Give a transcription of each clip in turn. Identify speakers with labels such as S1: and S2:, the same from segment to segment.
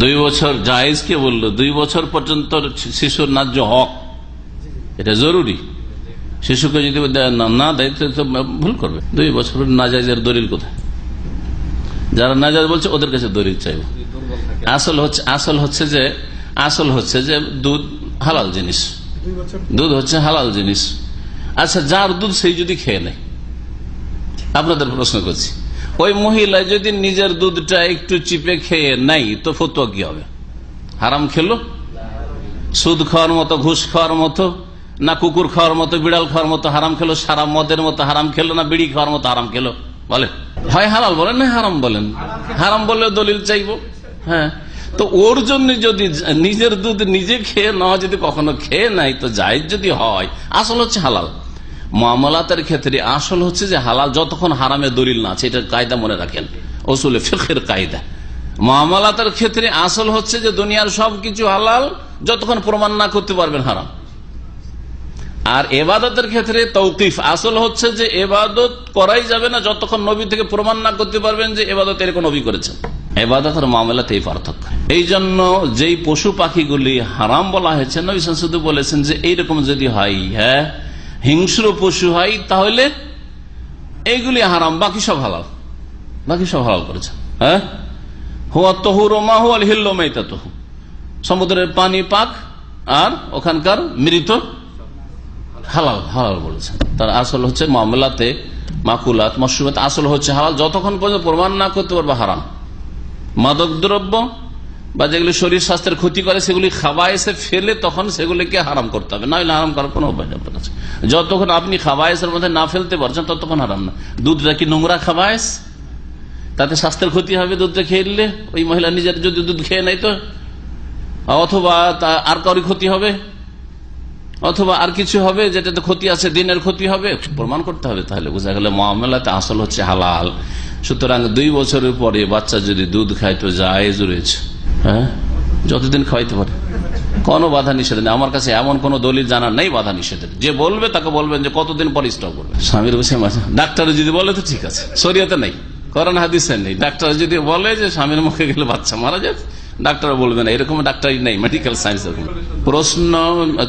S1: দুই বছর জায়েজ কে বলল? দুই বছর পর্যন্ত শিশুর ন্যায্য হক। এটা জরুরি। শিশুকে যদি না- দেয়, তো ভুল করবে। দুই বছর নাজাইজের দলিল কোথায়? যারা নাজাজ বলছে, ওদের কাছে দলিল চাইব। আসল হচ্ছে আসল হচ্ছে যে, আসল হচ্ছে যে দুধ হালাল জিনিস। দুধ হচ্ছে হালাল জিনিস। আচ্ছা যার দুধ সেই যদি খেয়ে নেয়। আপনাদের প্রশ্ন করছি। ওই মহিলা যদি নিজের দুধটা একটু চিপে খেয়ে নাই তো ফতুয়া কি হবে? হারাম খেলো? সুদ খাওয়ার মতো, ঘুষ খাওয়ার মতো, না কুকুর খাওয়ার মতো, বিড়াল খাওয়ার মতো হারাম খেলো, সারা মদের মতো হারাম খেলো, না বিড়ি খাওয়ার মতো হারাম খেলো? বলে। হয় হালাল বলেন না হারাম বলেন? হারাম বললে দলিল চাইব? হ্যাঁ। তো ওর জন্য যদি নিজের দুধ নিজে খেয়ে নেওয়া যদি কখনো খেয়ে নাই তো যাই যদি হয়, আসল হচ্ছে হালাল। মামলাতের ক্ষেত্রে আসল হচ্ছে যে হালাল যতক্ষণ হারামে দলিল না আছে এটা কায়দা মনে রাখেন। ওসুলে ফিখের কায়দা। মামলাতের ক্ষেত্রে আসল হচ্ছে যে দুনিয়ার সবকিছু হালাল, যতক্ষণ প্রমাণ না করতে পারবেন হারাম। আর এবাদতের ক্ষেত্রে তৌকিফ। আসল হচ্ছে যে এবাদত করাই যাবে না যতক্ষণ নবী থেকে প্রমাণ না করতে পারবেন যে এবাদত এরকম নবী করেছেন। এবাদতের মামলাতে এই পার্থক্য। এই জন্য যেই পশু পাখিগুলি হারাম বলা হয়েছে, নবী শুধু বলেছেন যে এইরকম যদি হয় হ্যাঁ হিংস্র পশু হয়, তাহলে এইগুলি হারাম, বাকি সব হালাল। বাকি সব হালাল করেছেন। হ্যাঁ? হুয়া তহুর মা হুয়াল হিল্ল মেতা তহু সমুদ্রের পানি পাক, আর ওখানকার মৃত হালাল হালাল বলেছেন। তার আসল হচ্ছে মামলাতে মাকুলাত মশুমাত আসল হচ্ছে হালাল। যতক্ষণ পর্যন্ত প্রমাণ না করতে পারবে হারাম। মাদক দ্রব্য বা যেগুলি শরীর স্বাস্থ্যের ক্ষতি করে, সেগুলি খাওয়া এসে ফেলে তখন সেগুলিকে হারাম করতে হবে। না হারাম করার কোনো উপায় আপনার কাছে। যতক্ষণ আপনি খাবায়েসের মধ্যে না ফেলতে পারছেন, ততক্ষণ হারাম না। দুধটা কি নোংরা খাবায়েস তাতে স্বাস্থ্যের ক্ষতি হবে দুধটা খেয়ে নিলে? ওই মহিলা নিজের যদি দুধ খেয়ে নেয় তো? অথবা তা আর কারোর ক্ষতি হবে? অথবা আর কিছু হবে যেটাতে ক্ষতি আছে, দিনের ক্ষতি হবে? প্রমাণ করতে হবে তাহলে। বোঝা গেলে মামলাতে আসল হচ্ছে হালাল। সুতরাং দুই বছরের পরে বাচ্চা যদি দুধ খায় তো জায়েজ রয়েছে। হ্যাঁ? যতদিন খাওয়াইতে পারে। কোনো বাধা নিষেধ নেই। আমার কাছে এমন কোন দলিল জানা নেই বাধা নিষেধের। যে বলবে তাকে বলবেন যে কতদিন পরে স্টক করবে। স্বামীর বসে ডাক্তার যদি বলে তো ঠিক আছে। শরীয়তে নেই। করোনা হাদিসে নেই। ডাক্তার যদি বলে যে স্বামীর মুখে গেলে বাচ্চা মারা যায় ডাক্তার বলবে না। এরকম ডাক্তারই নেই মেডিকেল সায়েন্স প্রশ্ন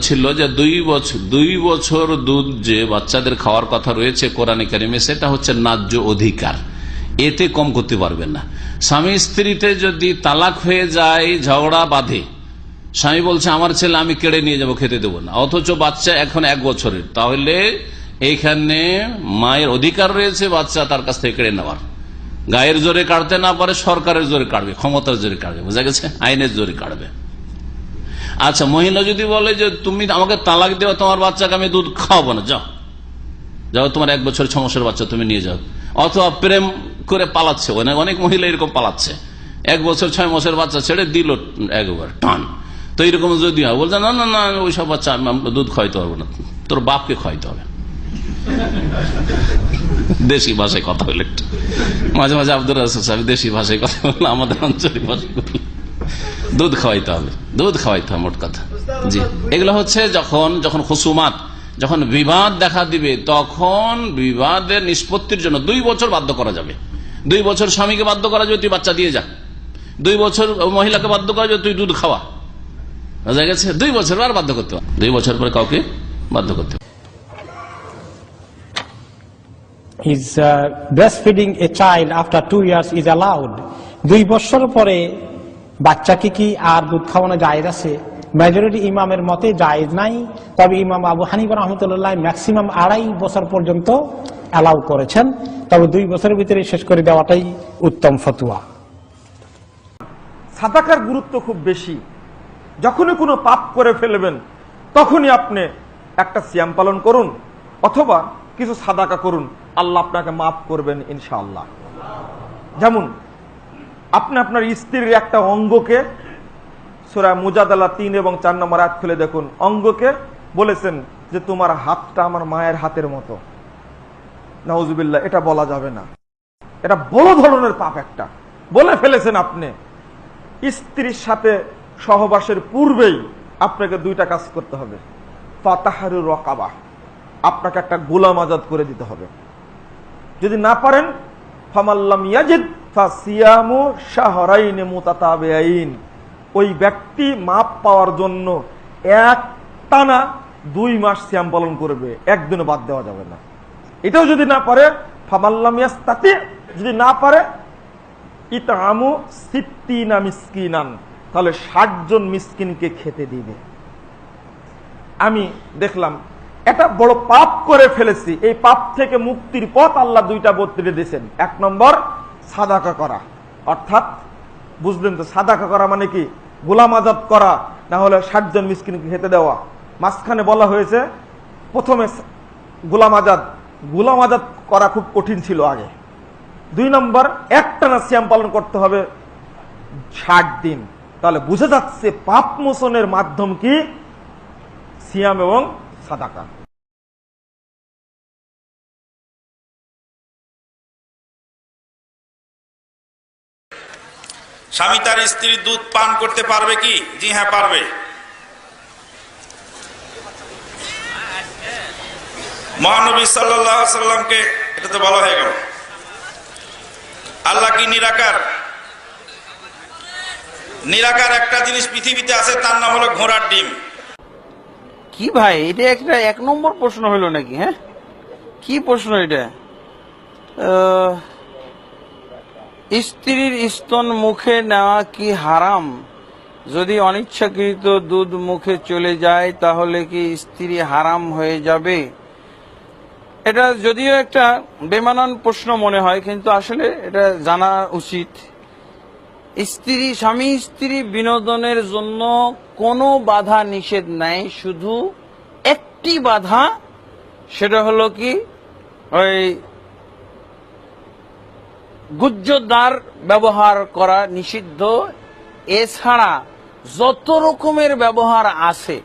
S1: ছিল যে দুই বছর দুই বছর দুধ যে বাচ্চাদের খাওয়ার কথা রয়েছে কোরআনে কারিমে, সেটা হচ্ছে ন্যায্য অধিকার। এতে কম করতে পারবেন না। স্বামী স্ত্রীতে যদি তালাক হয়ে যায়, ঝগড়া বাঁধে, স্বামী বলছে, আমার ছেলে, আমি কেড়ে নিয়ে যাব, খেতে দেবো না। অথচ বাচ্চা এখন এক বছরের। তাহলে এইখানে মায়ের অধিকার রয়েছে বাচ্চা তার কাছ থেকে কেড়ে নেওয়ার। গায়ের জোরে কাটতে না পারে, সরকারের জোরে কাটবে, ক্ষমতার জোরে কাটবে, বোঝা গেছে? আইনের জোরে কাটবে। আচ্ছা মহিলা যদি বলে যে, তুমি আমাকে তালাক দেওয়া তোমার বাচ্চাকে আমি দুধ খাওয়াবো না। যাও। যাও, তোমার এক বছর ছ মাসের বাচ্চা তুমি নিয়ে যাও। অথবা প্রেম করে পালাচ্ছে। অনেক মহিলা এরকম পালাচ্ছে। এক বছর, ছয় মাসের বাচ্চা ছেড়ে দিল একবার, টান। তো এরকম যদি হয়, বলছে, না না না ওই সব বাচ্চা আমি দুধ খাওয়াইতে পারব না। তোর বাপকে খাওয়াইতে হবে। দেশি ভাষায় কথা বলে মাঝে মাঝে আব্দুল রাসুল দেশি ভাষায় কথা বলল আমাদের আঞ্চলিক ভাষায় দুধ খাওয়াইতে হবে। দুধ খাওয়াইতে হবে, মোট কথা। জি। এগুলো হচ্ছে যখন যখন খুসুমাত যখন বিবাদ দেখা দিবে তখন বিবাদের নিষ্পত্তির জন্য দুই বছর বাধ্য করা যাবে। দুই বছর স্বামীকে বাধ্য করা যাবে তুই বাচ্চা দিয়ে যা। দুই বছর মহিলাকে বাধ্য করা যাবে তুই দুধ খাওয়া। বোঝা গেছে? দুই বছর আর বাধ্য করতে দুই বছর পরে কাউকে বাধ্য করতে
S2: is uh, breastfeeding a child after two years is allowed. দুই বছর পরে বাচ্চাকে কি আর দুধ খাওয়ানো জায়েজ আছে মেজরিটি ইমামের মতে জায়েজ নাই। তবে ইমাম আবু হানিফ রহমতুল্লাহ ম্যাক্সিমাম আড়াই বছর পর্যন্ত অ্যালাউ করেছেন। তবে দুই বছরের ভিতরে শেষ করে দেওয়াটাই উত্তম ফতুয়া।
S3: সাদাকার গুরুত্ব খুব বেশি। যখনই কোনো পাপ করে ফেলবেন, তখনই আপনি একটা সিয়াম পালন করুন, অথবা কিছু সাদাকা করুন। আল্লাহ আপনাকে মাফ করবেন ইনশাআল্লাহ। যেমন, আপনি আপনার স্ত্রীর একটা অঙ্গকে সুরা মুজাদালা তিন এবং চার নম্বর আয়াত খুলে দেখুন। অঙ্গকে বলেছেন যে তোমার হাতটা আমার মায়ের হাতের মতো। নাউজুবিল্লাহ, এটা বলা যাবে না। এটা বড় ধরনের পাপ একটা। বলে ফেলেছেন আপনি। স্ত্রীর সাথে সহবাসের পূর্বেই আপনাকে দুইটা কাজ করতে হবে। ফাতাহারু রকাবা, আপনাকে একটা গোলাম আজাদ করে দিতে হবে। যদি না পারেন, ফামাল্লাম ইয়াজিদ, ফাসিয়ামু শাহরাইন মুতাতাবিআইন। ওই ব্যক্তি মাপ পাওয়ার জন্য এক টানা দুই মাস শ্যাম পালন করবে, একদিনও বাদ দেওয়া যাবে না। এটাও যদি না পারে, ফামাল্লাম তাতে যদি না পারে ইতামু সিত্তিনা মিসকিনান, তাহলে ষাট জন মিসকিনকে খেতে দিবে। আমি দেখলাম, একটা বড় পাপ করে ফেলেছি, এই পাপ থেকে মুক্তির পথ আল্লাহ দুইটা বত্রিরে দিয়েছেন। এক নম্বর, সাদাকা করা, অর্থাৎ বুঝলেন তো, সাদাকা করা মানে কি? গোলাম আজাদ করা, না হলে ষাটজন মিসকিনকে খেতে দেওয়া। মাঝখানে বলা হয়েছে, প্রথমে গোলাম আজাদ। গোলাম আজাদ করা খুব কঠিন ছিল আগে। দুই নম্বর একটানা সিয়াম পালন করতে হবে ষাট দিন। তাহলে বুঝে যাচ্ছে পাপ মোচনের মাধ্যম কি? সিয়াম এবং সাদাকা।
S4: স্বামী তার স্ত্রীর দুধ পান করতে পারবে কি? জি হ্যাঁ পারবে। মহানবী সাল্লামকে, এটা তো বলা হয়ে গেল। আল্লাহ কি নিরাকার? নিরাকার একটা জিনিস পৃথিবীতে আছে, তার নাম হলো ঘোড়ার ডিম।
S5: কি ভাই, এটা একটা এক নম্বর প্রশ্ন হলো নাকি হ্যাঁ? কি প্রশ্ন এটা? স্ত্রীর স্তন মুখে নেওয়া কি হারাম? যদি অনিচ্ছাকৃত দুধ মুখে চলে যায়, তাহলে কি স্ত্রী হারাম হয়ে যাবে? এটা যদিও একটা বেমানান প্রশ্ন মনে হয়, কিন্তু আসলে এটা জানা উচিত। স্ত্রী, স্বামী স্ত্রী বিনোদনের জন্য কোনো বাধা নিষেধ নাই, শুধু একটি বাধা, সেটা হলো কি? ওই গুজ্জদার ব্যবহার করা নিষিদ্ধ। এছাড়া যত রকমের ব্যবহার আছে,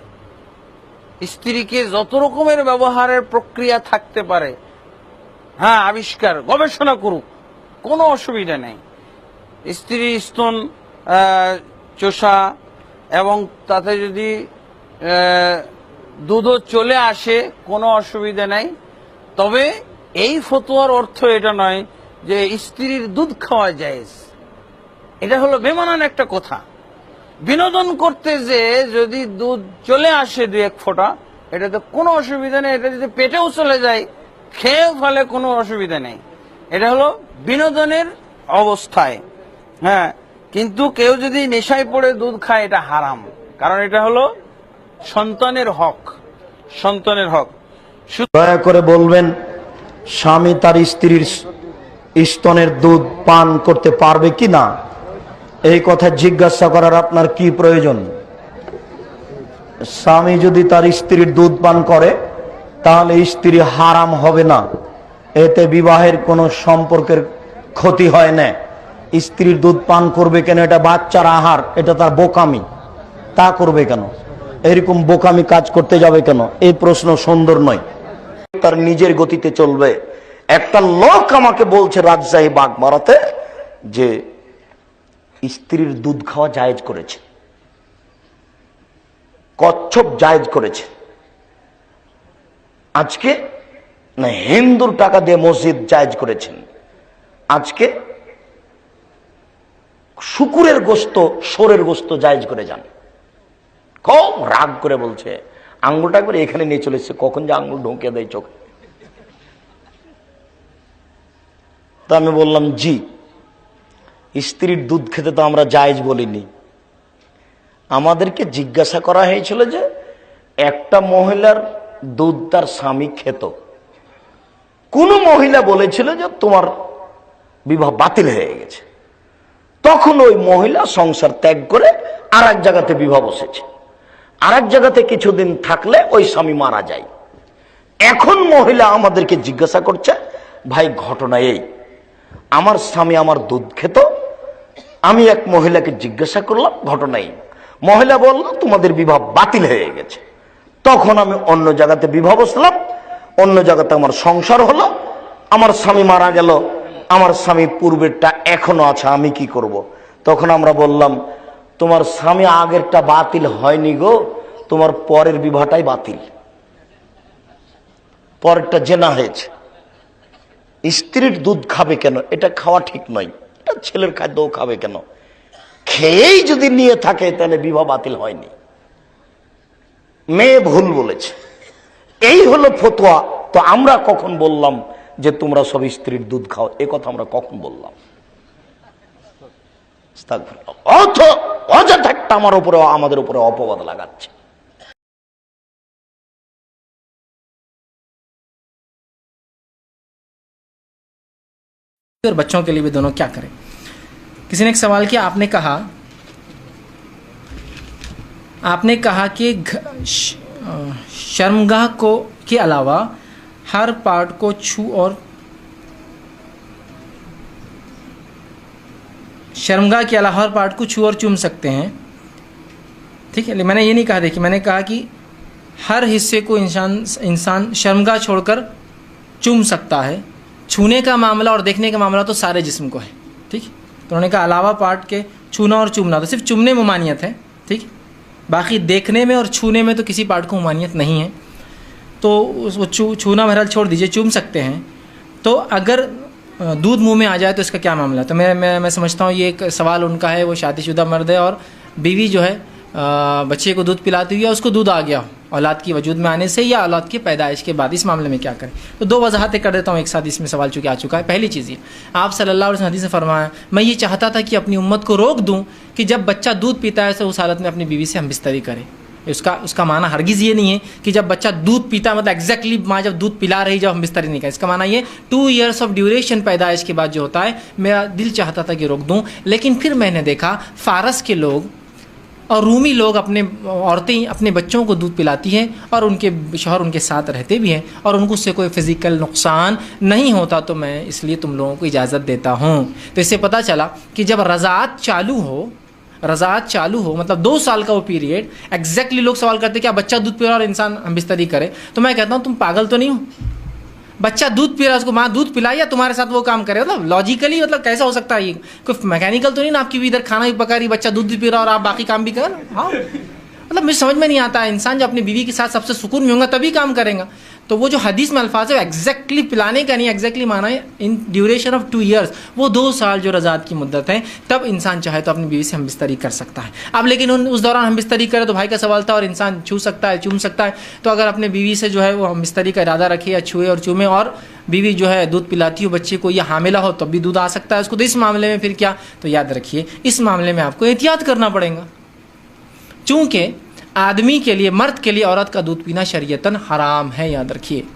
S5: স্ত্রীকে যত রকমের ব্যবহারের প্রক্রিয়া থাকতে পারে হ্যাঁ আবিষ্কার, গবেষণা করুক, কোনো অসুবিধা নেই। স্ত্রী স্তন চোষা এবং তাতে যদি দুধও চলে আসে, কোনো অসুবিধা নাই। তবে এই ফতোয়ার অর্থ এটা নয় যে স্ত্রীর দুধ খাওয়া যায় এটা হলো বেমানান একটা কথা। বিনোদন করতে যে যদি দুধ চলে আসে দু এক ফোঁটা, এটাতে কোনো অসুবিধা নেই। এটা যদি পেটেও চলে যায়, খেয়েও ফলে কোনো অসুবিধা নেই। এটা হলো বিনোদনের অবস্থায়। হ্যাঁ কিন্তু কেউ যদি নেশায় পড়ে দুধ খায়, এটা হারাম। কারণ এটা হলো সন্তানের হক। সন্তানের হক।
S6: দয়া করে বলবেন, স্বামী তার স্ত্রীর স্তনের দুধ পান করতে পারবে কি না? এই কথা জিজ্ঞাসা করার আপনার কি প্রয়োজন? স্বামী যদি তার স্ত্রীর দুধ পান করে, তাহলে স্ত্রী হারাম হবে না। এতে বিবাহের কোনো সম্পর্কের ক্ষতি হয় না। স্ত্রীর দুধ পান করবে কেন? এটা বাচ্চার আহার, এটা তার বোকামি। তা করবে কেন? এরকম বোকামি কাজ করতে যাবে কেন? এই প্রশ্ন সুন্দর নয়। তার নিজের গতিতে চলবে। একটা লোক আমাকে বলছে, রাজশাহী বাগ মারাতে যে স্ত্রীর দুধ খাওয়া জায়েজ করেছে। কচ্ছপ জায়েজ করেছে। আজকে না, হিন্দুর টাকা দিয়ে মসজিদ জায়েজ করেছেন। আজকে শুকুরের গোস্ত, সোরের গোস্ত জায়েজ করে যান। খুব রাগ করে বলছে, আঙ্গুলটা করে এখানে নিয়ে চলেছে কখন যে আঙ্গুল ঢুকে দেয় চোখে। তা আমি বললাম, জি, স্ত্রীর দুধ খেতে তো আমরা জায়েজ বলিনি। আমাদেরকে জিজ্ঞাসা করা হয়েছিল যে, একটা মহিলার দুধ তার স্বামী খেত। কোন মহিলা বলেছিল যে, তোমার বিবাহ বাতিল হয়ে গেছে। তখন ওই মহিলা সংসার ত্যাগ করে আর এক জায়গাতে বিবাহ বসেছে। আর এক জায়গাতে কিছুদিন থাকলে ওই স্বামী মারা যায়। এখন মহিলা আমাদেরকে জিজ্ঞাসা করছে, ভাই, ঘটনা এই। আমার স্বামী আমার দুধ খেত, আমি এক মহিলাকে জিজ্ঞাসা করলাম ঘটনা এই মহিলা বলল, তোমাদের বিবাহ বাতিল হয়ে গেছে। তখন আমি অন্য জায়গাতে বিবাহ বসলাম, অন্য জায়গাতে আমার সংসার হলো, আমার স্বামী মারা গেল, আমার স্বামী পূর্বেরটা এখনও আছে, আমি কি করব। তখন আমরা বললাম, তোমার স্বামী আগেরটা বাতিল হয়নি গো, তোমার পরের বিবাহটাই বাতিল। পরেরটা জেনা হয়েছে। স্ত্রীর দুধ খাবে কেন? এটা খাওয়া ঠিক নয়। এটা ছেলের খাদ্যও খাবে কেন? খেয়েই যদি নিয়ে থাকে, তাহলে বিবাহ বাতিল হয়নি। মেয়ে ভুল বলেছে। এই হলো ফতোয়া। তো আমরা কখন বললাম যে তোমরা সব স্ত্রীর দুধ খাও? এ কথা আমরা কখন বললাম? অযথা একটা আমার উপরে, আমাদের উপরে অপবাদ লাগাচ্ছে।
S7: और बच्चों के लिए भी दोनों क्या करें? किसी ने एक सवाल किया, आपने कहा आपने कहा कि शर्मगाह को, के अलावा हर पार्ट को छू और शर्मगाह के अलावा हर पार्ट को छू और चूम सकते हैं। ठीक है मैंने ये नहीं कहा, देखिए, मैंने कहा कि हर हिस्से को इंसान इंसान शर्मगाह छोड़कर चूम सकता है। छूने का मामला और देखने का मामला तो सारे जिस्म को है, ठीक? तो उन्होंने कहा, अलावा पार्ट के छूना और चूमना तो सिर्फ़ चुमने में मानियत है, ठीक? बाकी देखने में और छूने में तो किसी पार्ट को मानियत नहीं है। तो उसको छू छूना बहरहाल छोड़ दीजिए, चूम सकते हैं। तो अगर दूध मुँह में आ जाए तो इसका क्या मामला है? तो मैं मैं मैं समझता हूँ, ये एक सवाल उनका है, वो शादीशुदा मर्द है और बीवी जो है बच्चे को दूध पिलाती हुई है, उसको दूध आ गया। हो औलाद की वजूद में आने से या औलाद की पैदाइश के बाद इस मामले में क्या करें? तो दो वजाहतें कर देता हूँ, एक साथ इसमें सवाल चूँकि आ चुका है। पहली चीज़ ये, आप सल्लल्लाहु अलैहि वसल्लम से फरमाया, मैं ये चाहता था कि अपनी उम्मत को रोक दूँ कि जब बच्चा दूध पीता है तो उस हालत में अपनी बीवी से हम बिस्तरी करें। उसका उसका माना हरगिज़ ये नहीं है कि जब बच्चा दूध पीता मतलब एग्जैक्टली माँ जब दूध पिला रही जब हम बिस्तरी नहीं करें। इसका माना ये, टू इयर्स ऑफ़ ड्यूरेशन पैदाइश के बाद जो होता है मेरा दिल चाहता था कि रोक दूँ। लेकिन फिर मैंने देखा, फारस के लोग और रूमी लोग अपने औरतें अपने बच्चों को दूध पिलाती हैं और उनके शोहर उनके साथ रहते भी हैं और उनको उससे कोई फ़िज़िकल नुकसान नहीं होता तो मैं इसलिए तुम लोगों को इजाज़त देता हूँ। तो इससे पता चला कि जब रज़ात चालू हो, रज़ात चालू हो मतलब दो साल का वो पीरियड एग्जैक्टली लोग सवाल करते हैं, क्या बच्चा दूध पी रहा है और इंसान हम बिस्तरी करे? तो मैं कहता हूँ, तुम पागल तो नहीं हो? बच्चा दूध पी रहा है उसको माँ दूध पिलाई या तुम्हारे साथ वो काम करे। मतलब लॉजिकली मतलब कैसा हो सकता है ये? कोई मैकेनिकल तो नहीं ना आपकी भी इधर खाना भी पका रही, बच्चा दूध भी पी रहा और आप बाकी काम भी करें हाँ? मतलब मुझे समझ में नहीं आता इंसान जब अपनी बीवी के साथ सबसे सुकून में होगा, तभी काम करेगा। तो वो जो हदीस में अल्फाज है एग्जैक्टली पिलाने का नहीं एग्जैक्टली माना है in duration of two years वो दो साल जो रजात की मुद्दत है, तब इंसान चाहे तो अपनी बीवी से हम बिस्तरी कर सकता है। अब लेकिन उन, उस दौरान हम बिस्तरी करें तो भाई का सवाल था और इंसान छू सकता है, चूम सकता है तो अगर अपने बीवी से जो है वो हम बिस्तरी का इरादा रखे या छुए और चूमे और बीवी जो है दूध पिलाती हो, बच्चे को या हामिला हो, तब भी दूध आ सकता है उसको। तो इस मामले में फिर क्या? तो याद रखिए, इस मामले में आपको एहतियात करना पड़ेगा। चूँकि आदमी के लिए, मर्द के लिए औरत का दूध पीना शरीयतन हराम है, याद रखिए।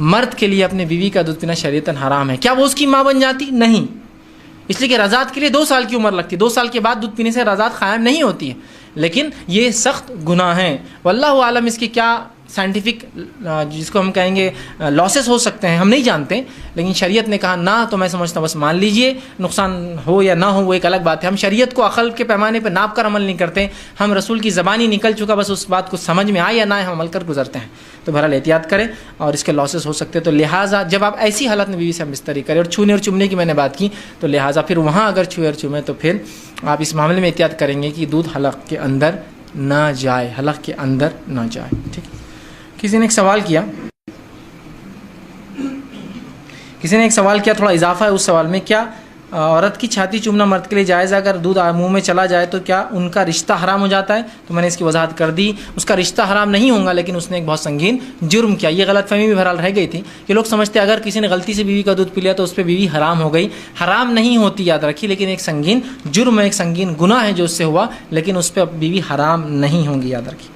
S7: मर्द के लिए अपने बीवी का दूध पीना शरीयतन हराम है। क्या वो उसकी माँ बन जाती? नहीं। इसलिए कि रजात के लिए दो साल की उम्र लगती। है दो साल के बाद दूध पीने से रजात कायम नहीं होती है। लेकिन ये सख्त गुनाह है। वल्लाह आलम इसकी क्या साइंटिफिक जिसको हम कहेंगे लॉसेस हो सकते हैं, हम नहीं जानते, लेकिन शरीयत ने कहा, ना तो मैं समझता हूँ, बस मान लीजिए, नुकसान हो या ना हो, वो एक अलग बात है। हम शरीयत को अकल के पैमाने पर नाप कर अमल नहीं करते, हम रसूल की ज़बानी निकल चुका, बस उस बात को समझ में आए या ना हम अमल कर गुजरते हैं। तो बहरहाल एहतियात करें और इसके लॉसेस हो सकते हैं। तो लिहाजा, जब आप ऐसी हालत में बीवी से हम बिस्तरी करें और छूने और चुमने की मैंने बात की तो लिहाजा फिर वहाँ अगर छुए और चुमे तो फिर आप इस मामले में एहतियात करेंगे कि दूध हलक के अंदर ना जाए, हलक के अंदर ना जाए, ठीक किसी ने एक सवाल किया? किसी ने एक सवाल किया, थोड़ा इजाफा है उस सवाल में, क्या औरत की छाती चूमना मर्द के लिए जायज़ अगर दूध मुँह में चला जाए तो क्या उनका रिश्ता हराम हो जाता है? तो मैंने इसकी वजाहत कर दी। उसका रिश्ता हराम नहीं होगा, लेकिन उसने एक बहुत संगीन जुर्म किया। ये गलत फहमी भी बहरहाल रह गई थी कि लोग समझते अगर किसी ने गलती से बीवी का दूध पी लिया तो उस पर बीवी हराम हो गई। हराम नहीं होती, याद रखी लेकिन एक संगीन जुर्म है एक संगीन गुना है जो उससे हुआ, लेकिन उस पर बीवी हराम नहीं होंगी, याद रखी